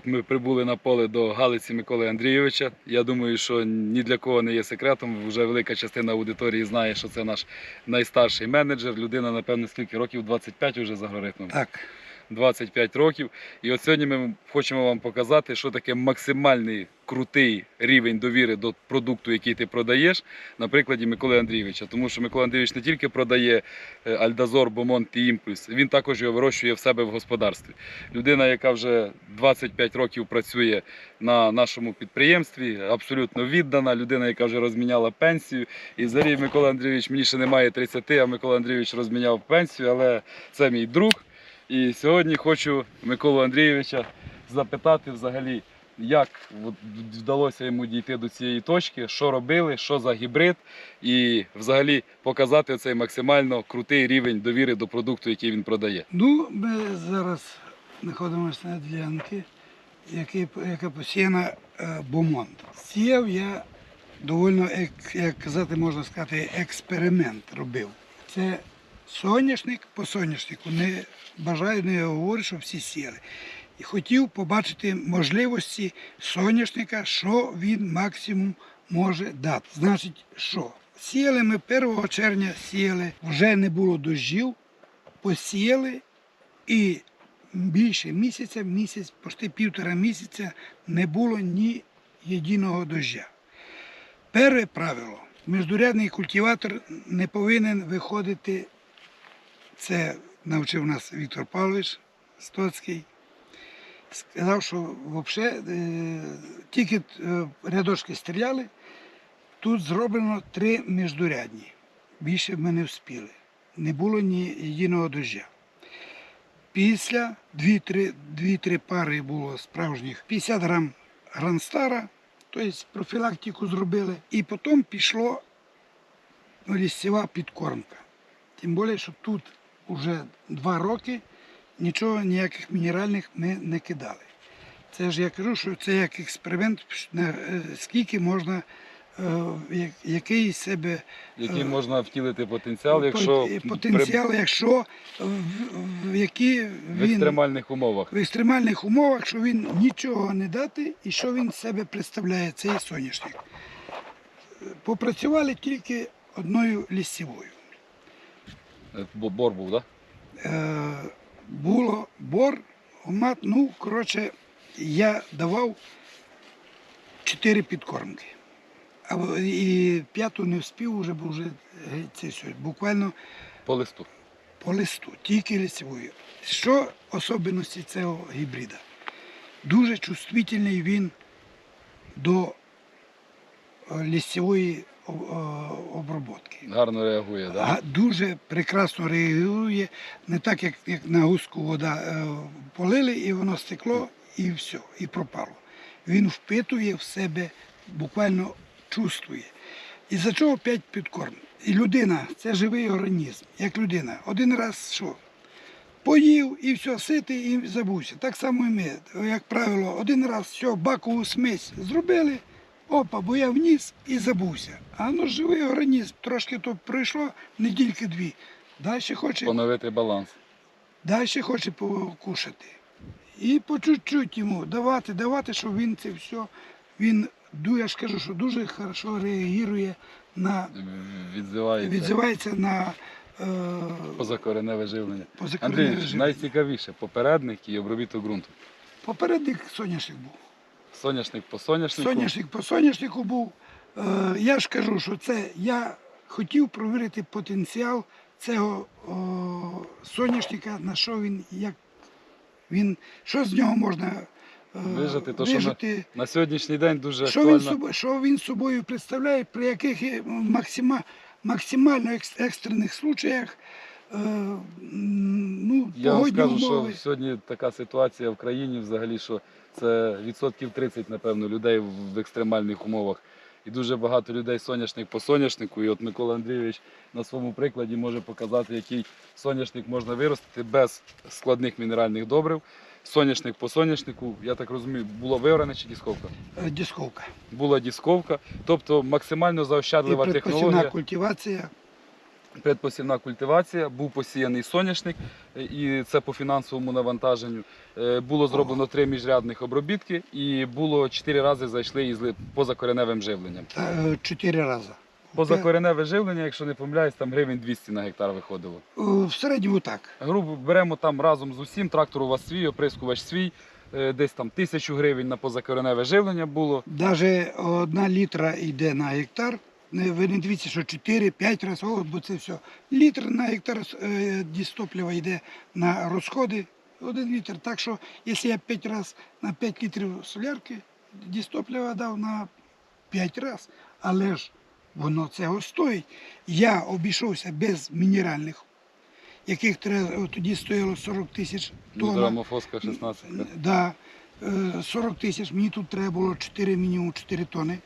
так, ми прибули на поле до Галиці Миколи Андрійовича. Я думаю, що ні для кого не є секретом. Вже велика частина аудиторії знає, що це наш найстарший менеджер. Людина, напевно, скільки років? 25 вже за алгоритмом. Так. 25 років. І от сьогодні ми хочемо вам показати, що таке максимальний крутий рівень довіри до продукту, який ти продаєш, на прикладі Миколи Андрійовича. Тому що Микола Андрійович не тільки продає е, Альдазор, Бомонт і Імпульс, він також його вирощує в себе в господарстві. Людина, яка вже 25 років працює на нашому підприємстві, абсолютно віддана, людина, яка вже розміняла пенсію. І взагалі Микола Андрійович мені ще немає 30, а Микола Андрійович розміняв пенсію, але це мій друг. І сьогодні хочу Миколу Андрійовича запитати взагалі, як вдалося йому дійти до цієї точки, що робили, що за гібрид, і взагалі показати цей максимально крутий рівень довіри до продукту, який він продає. Ну, ми зараз знаходимося на ділянці, яка посіяна е, бомонд. Сіяв я довольно, як казати, можна сказати, експеримент робив. Це соняшник по соняшнику. Не бажаю, не говорю, що всі сіяли. І хотів побачити можливості соняшника, що він максимум може дати. Значить, що? Сіяли ми 1 червня, сіяли, вже не було дощів, посіяли і більше місяця, місяць, почти півтора місяця не було ні єдиного дождя. Перше правило. Міждурядний культиватор не повинен виходити, це навчив нас Віктор Павлович Стоцький. Сказав, що взагалі е, тільки е, рядочки стріляли, тут зроблено три міждурядні. Більше ми не вспіли. Не було ні єдиного дождя. Після 2-3 пари було справжніх 50 грам гранстара, тобто профілактику зробили. І потім пішло ну, лісцева підкормка. Тим більше, що тут вже два роки нічого, ніяких мінеральних ми не кидали. Це ж я кажу, що це як експеримент, е, скільки можна, е, який себе Який Е, можна втілити потенціал, якщо потенціал, якщо в, які при, в екстремальних умовах. в екстремальних умовах, що він нічого не дати і що він себе представляє, цей соняшник. Попрацювали тільки одною лісцевою. Е, бо- Бор був, так? Е, було бор, мат, ну, коротше, я давав чотири підкормки. А і п'яту не вспів уже, бо вже це все. Буквально По листу. по листу, тільки лісовою. Що особливості цього гібрида? Дуже чувствительний він до е, лісової обробки. Гарно реагує, так? Дуже прекрасно реагує, не так, як, як на гуску вода е, полили, і воно стекло, і все, і пропало. Він впитує в себе, буквально чувствує. І за чого п'ять підкорм? І людина це живий організм, як людина. Один раз що? Поїв і все, ситий і забувся. Так само і ми, як правило, один раз все, бакову смесь зробили, опа, бо я вніс і забувся. А ну живий організм, трошки то пройшло, недільки дві. Далі хоче, Поновити баланс. далі хоче покушати. І по чуть-чуть йому давати, давати, щоб він це все, він, я ж кажу, що дуже хорошо реагує на, Відзивається відзивається на е, позакореневе живлення. позакореневе Андрій, живлення. найцікавіше попередник і обробіток ґрунту. Попередник соняшник був. Соняшник по соняшнику. Соняшник по соняшнику був. Е, я ж кажу, що це я хотів провірити потенціал цього о, соняшника, на що він, як він, що з нього можна е, Вижати, то, що вижати, На сьогоднішній день дуже що, він, актуально. собо- що він собою представляє, при яких максима, максимально екстрених случаях е, ну, Я вам скажу, умови. що сьогодні така ситуація в країні взагалі, що це відсотків 30, напевно, людей в екстремальних умовах. І дуже багато людей соняшник по соняшнику. І от Микола Андрійович на своєму прикладі може показати, який соняшник можна виростити без складних мінеральних добрив. Соняшник по соняшнику, я так розумію, було виоране чи дісковка? Е, Дісковка. Була дісковка, тобто максимально заощадлива предпосівна технологія. культивація. Предпосівна культивація, був посіяний соняшник, е, і це по фінансовому навантаженню. Е, Було зроблено три міжрядних обробітки і було чотири рази зайшли із позакореневим живленням. Е, чотири рази. Позакореневе живлення, якщо не помиляюсь, там гривень 200 на гектар виходило. В середньому так. Грубо беремо там разом з усім, трактор у вас свій, оприскувач свій, десь там тисячу гривень на позакореневе живлення було. Навіть одна літра йде на гектар. Не, ви не дивіться, що 4-5 разів, бо це все. Літр на гектар е, дістоплива йде на розходи. Один літр. Так що, якщо я 5 разів на 5 літрів солярки дістоплива дав на 5 разів, але ж воно цього стоїть. Я обійшовся без мінеральних, яких треба, тоді стояло 40 тисяч тонн. Грамофоска 16. Да, е, 40 тисяч, мені тут треба було 4, мінімум 4 тони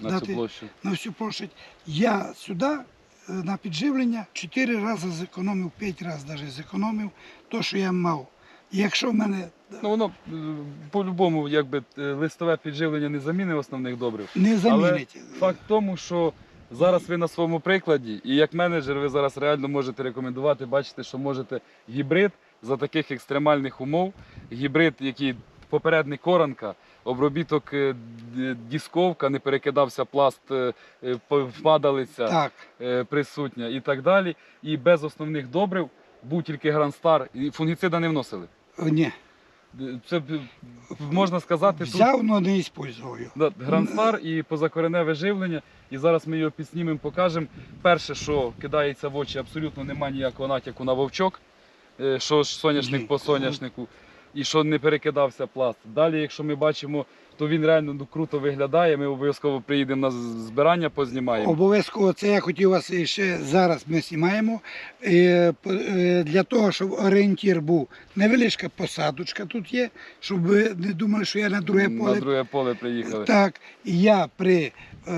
на дати цю площу. на всю площадь. Я сюди е, на підживлення 4 рази зекономив, 5 разів навіть зекономив то, що я мав. І Якщо в мене Ну воно е, по-любому, якби е, листове підживлення не замінить основних добрив. не замінить. Факт в тому, що зараз ви на своєму прикладі, і як менеджер, ви зараз реально можете рекомендувати, бачите, що можете гібрид за таких екстремальних умов, гібрид, який попередник коранка, обробіток е, дісковка, не перекидався пласт, е, е, падалиця Так, присутня і так далі. І без основних добрив був тільки гранстар, і фунгіцида не вносили. ні. Це можна сказати, тут Взяв, але не. Да, Грандстар і позакореневе живлення. І зараз ми його підснімемо, покажемо. Перше, що кидається в очі, абсолютно немає ніякого натяку на вовчок, що ж соняшник Ні. по соняшнику, і що не перекидався пласт. Далі, якщо ми бачимо, то він реально ну, круто виглядає. Ми обов'язково приїдемо на збирання, познімаємо. Обов'язково це я хотів вас ще зараз ми знімаємо. Е, е, Для того, щоб орієнтір був невеличка посадочка тут є, щоб ви не думали, що я на друге поле На друге поле приїхали. Так, я при е,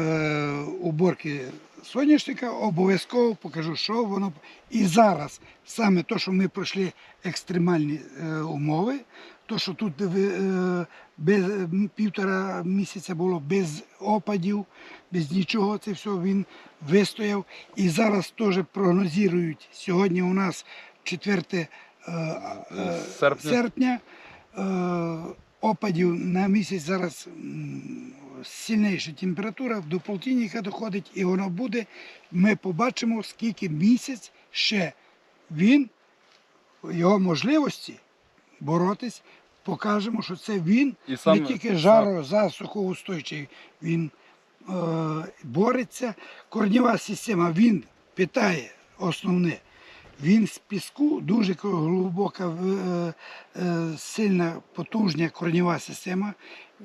уборці соняшника обов'язково покажу, що воно. І зараз саме те, що ми пройшли екстремальні е, умови, то, що тут е, без півтора місяця було без опадів, без нічого, це все він вистояв. І зараз теж прогнозують. Сьогодні у нас 4 е, е, Серпня. серпня. Е, опадів на місяць зараз сильніша температура, до полтинника доходить і воно буде. Ми побачимо, скільки місяць ще він, його можливості боротись, покажемо, що це він І саме- не тільки жаро, засуху устойчивий, він е, бореться. Корнєва система, він питає основне. Він з піску дуже глибока, е, е, сильна, потужна корнєва система,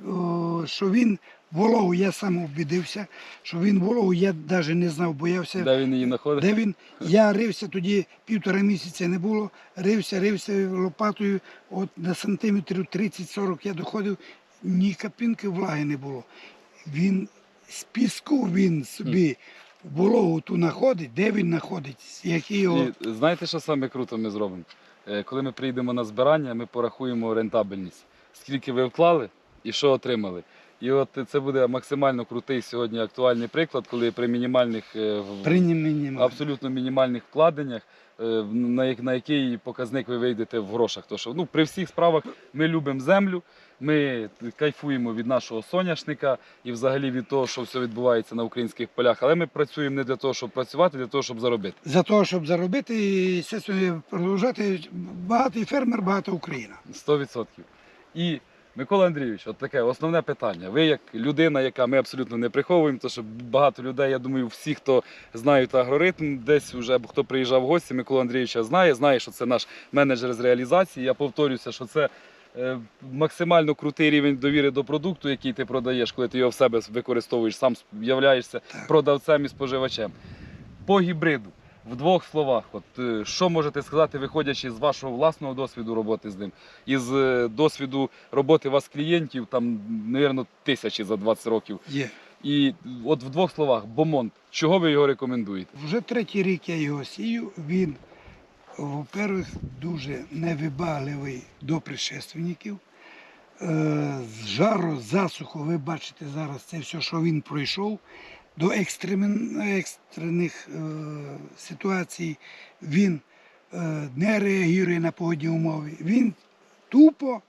о, що він вологу, я сам убідився, що він вологу, я навіть не знав, боявся. Де він її знаходить? Де він? Я рився тоді півтора місяця не було. Рився, рився лопатою, от на сантиметрів 30-40 я доходив, ні капінки влаги не було. Він з піску він собі вологу ту знаходить, де він знаходить, які його. І знаєте, що саме круто ми зробимо? Е, Коли ми прийдемо на збирання, ми порахуємо рентабельність. Скільки ви вклали і що отримали. І от це буде максимально крутий сьогодні актуальний приклад, коли при мінімальних е, в- Прийняття абсолютно мінімальних вкладеннях, е, на, на який показник ви вийдете в грошах. Тому що ну, при всіх справах ми любимо землю, ми кайфуємо від нашого соняшника і взагалі від того, що все відбувається на українських полях. Але ми працюємо не для того, щоб працювати, а для того, щоб заробити. За того, щоб заробити і естественно, продовжати багатий фермер, багата Україна. 100%. І Микола Андрійович, от таке основне питання. Ви як людина, яка ми абсолютно не приховуємо, тому що багато людей, я думаю, всі, хто знають агроритм, десь вже хто приїжджав в гості, Микола Андрійовича знає, знає, що це наш менеджер з реалізації. Я повторюся, що це е, максимально крутий рівень довіри до продукту, який ти продаєш, коли ти його в себе використовуєш, сам являєшся продавцем і споживачем. По гібриду. В двох словах, от е, що можете сказати, виходячи з вашого власного досвіду роботи з ним, із е, досвіду роботи вас клієнтів, там, мабуть, тисячі за 20 років. Є. І от в двох словах, Бомонт, чого ви його рекомендуєте? Вже третій рік я його сію. Він, во-первых, дуже невибагливий до предшественників. Е, З жару, засуху, ви бачите зараз це все, що він пройшов. До екстрених е, ситуацій він е, не реагує на погодні умови. Він тупо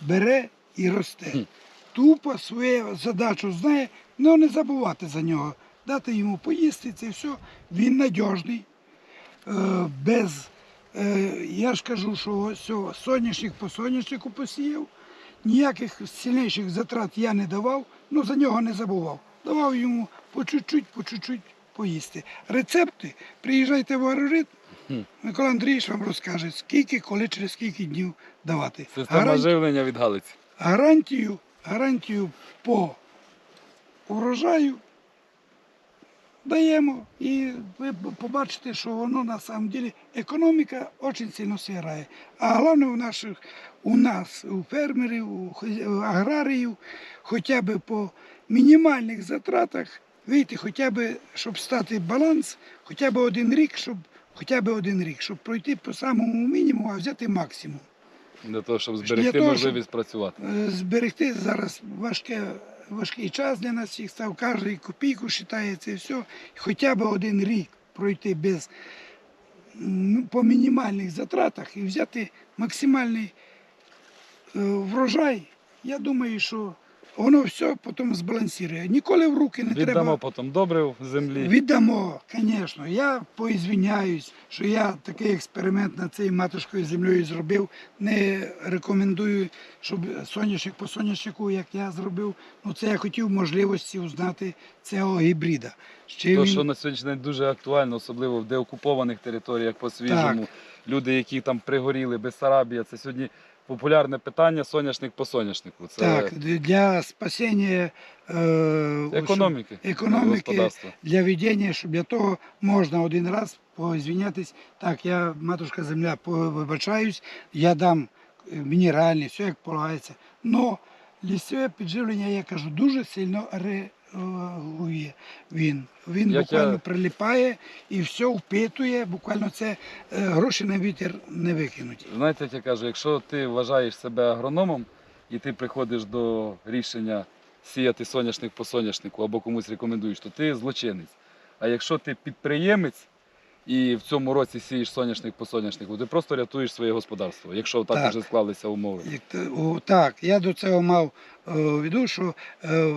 бере і росте. Тупо свою задачу знає, але не забувати за нього. Дати йому поїсти, це все. Він надіжний. Е, без, е, я ж кажу, що ось соняшник по соняшнику посіяв. Ніяких сильніших затрат я не давав, але за нього не забував. Давав йому по чуть-чуть, по чуть-чуть поїсти. Рецепти приїжджайте в Агрорит, Микола Андрійович вам розкаже, скільки, коли, через скільки днів давати. Система Гаран- живлення від Галиці. гарантію, гарантію по урожаю даємо. І ви побачите, що воно на самом деле економіка дуже сильно грає. А головне у наших, у нас, у фермерів, у аграріїв, хоча б по мінімальних затратах вийти, хоча б, щоб стати баланс, хоча б один рік, щоб хоча б один рік, щоб пройти по самому мінімуму, а взяти максимум. Для того, щоб зберегти того, можливість працювати. Е, зберегти зараз важке, важкий час для нас всіх став, кожен копійку вважає це все. Хоча б один рік пройти без м, по мінімальних затратах і взяти максимальний е, врожай. Я думаю, що воно все потім збалансує. Ніколи в руки не Віддамо треба. потім добрив землі. Віддамо, звісно. Я поізвиняюсь, що я такий експеримент над цією матушкою землею зробив. Не рекомендую, щоб соняшник по соняшнику, як я зробив. Ну це я хотів можливості узнати цього гібрида. Ще То, він- що на сьогоднішній день дуже актуально, особливо в деокупованих територіях по свіжому. Так. Люди, які там пригоріли, Бессарабія, це сьогодні популярне питання соняшник по соняшнику. Це Так, для спасіння е, економіки, економіки, для ведення, щоб для того можна один раз позвінятись. Так, я, матушка земля, вибачаюсь, я дам е, мінеральні, все як полагається. Но лісове підживлення, я кажу, дуже сильно реагує він. Він Як буквально я- прилипає і все впитує, буквально це е, гроші на вітер не викинуть. Знаєте, як я кажу, якщо ти вважаєш себе агрономом і ти приходиш до рішення сіяти соняшник по соняшнику або комусь рекомендуєш, то ти злочинець. А якщо ти підприємець і в цьому році сієш соняшник по соняшнику, ти просто рятуєш своє господарство, якщо так, Так. вже склалися умови. Як то- о, так, я до цього мав е, в виду, що е,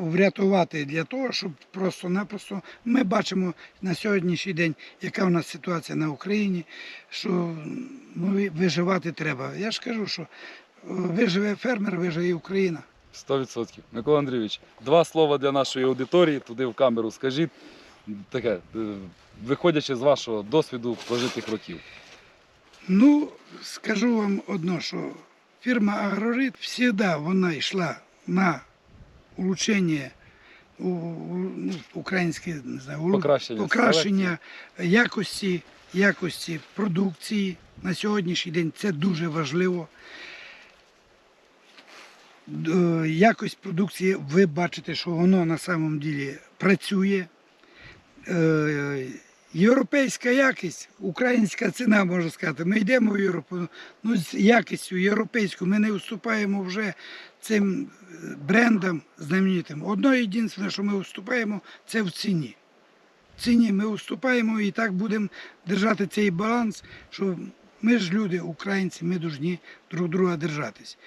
врятувати для того, щоб просто-напросто ми бачимо на сьогоднішній день, яка у нас ситуація на Україні, що ну, виживати треба. Я ж кажу, що е, виживе фермер, виживе Україна. 100%. Микола Андрійович, два слова для нашої аудиторії, туди в камеру скажіть. Таке, е, виходячи з вашого досвіду прожитих років. Ну, скажу вам одно, що фірма Агрорит завжди вона йшла на улучшення у, ну, українське, не знаю, Покращення покращення якості, якості продукції на сьогоднішній день. Це дуже важливо. Д- Якість продукції, ви бачите, що воно на самом ділі працює. Європейська якість, українська ціна, можна сказати. Ми йдемо в Європу, ну з якістю європейською ми не уступаємо вже цим е, брендам знаменитим. Одно єдине, що ми уступаємо, це в ціні. В ціні ми уступаємо і так будемо держати цей баланс, що ми ж люди, українці, ми повинні друг друга держатись.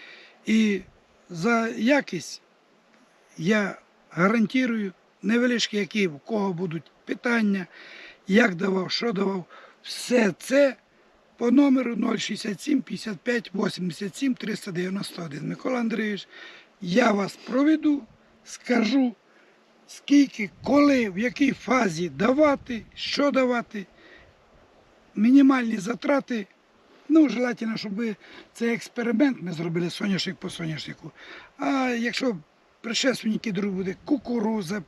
І за якість я гарантую, невеличкі, які в кого будуть питання, як давав, що давав, все це по номеру 067 55 87 391. Микола Андрійович, я вас проведу, скажу, скільки, коли, в якій фазі давати, що давати, мінімальні затрати. Ну, желательно, щоб цей експеримент ми зробили соняшник по соняшнику. А якщо предшественники друг буде кукуруза,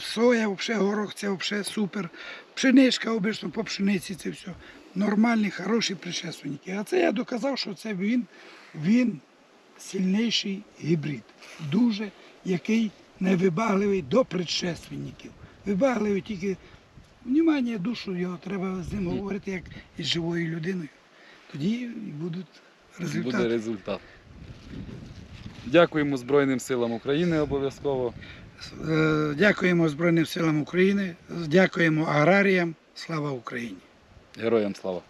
соя, взагалі горох, це взагалі супер. Пшеничка обично по пшениці це все. Нормальні, хороші предшественники. А це я доказав, що це він, він сильніший гібрид. Дуже який невибагливий до предшественників. Вибагливий тільки внимання, душу його треба з ним говорити як із живою людиною. Тоді будуть результати. Буде результат. Дякуємо Збройним силам України обов'язково. Е, Дякуємо Збройним силам України, дякуємо аграріям. Слава Україні! Героям слава!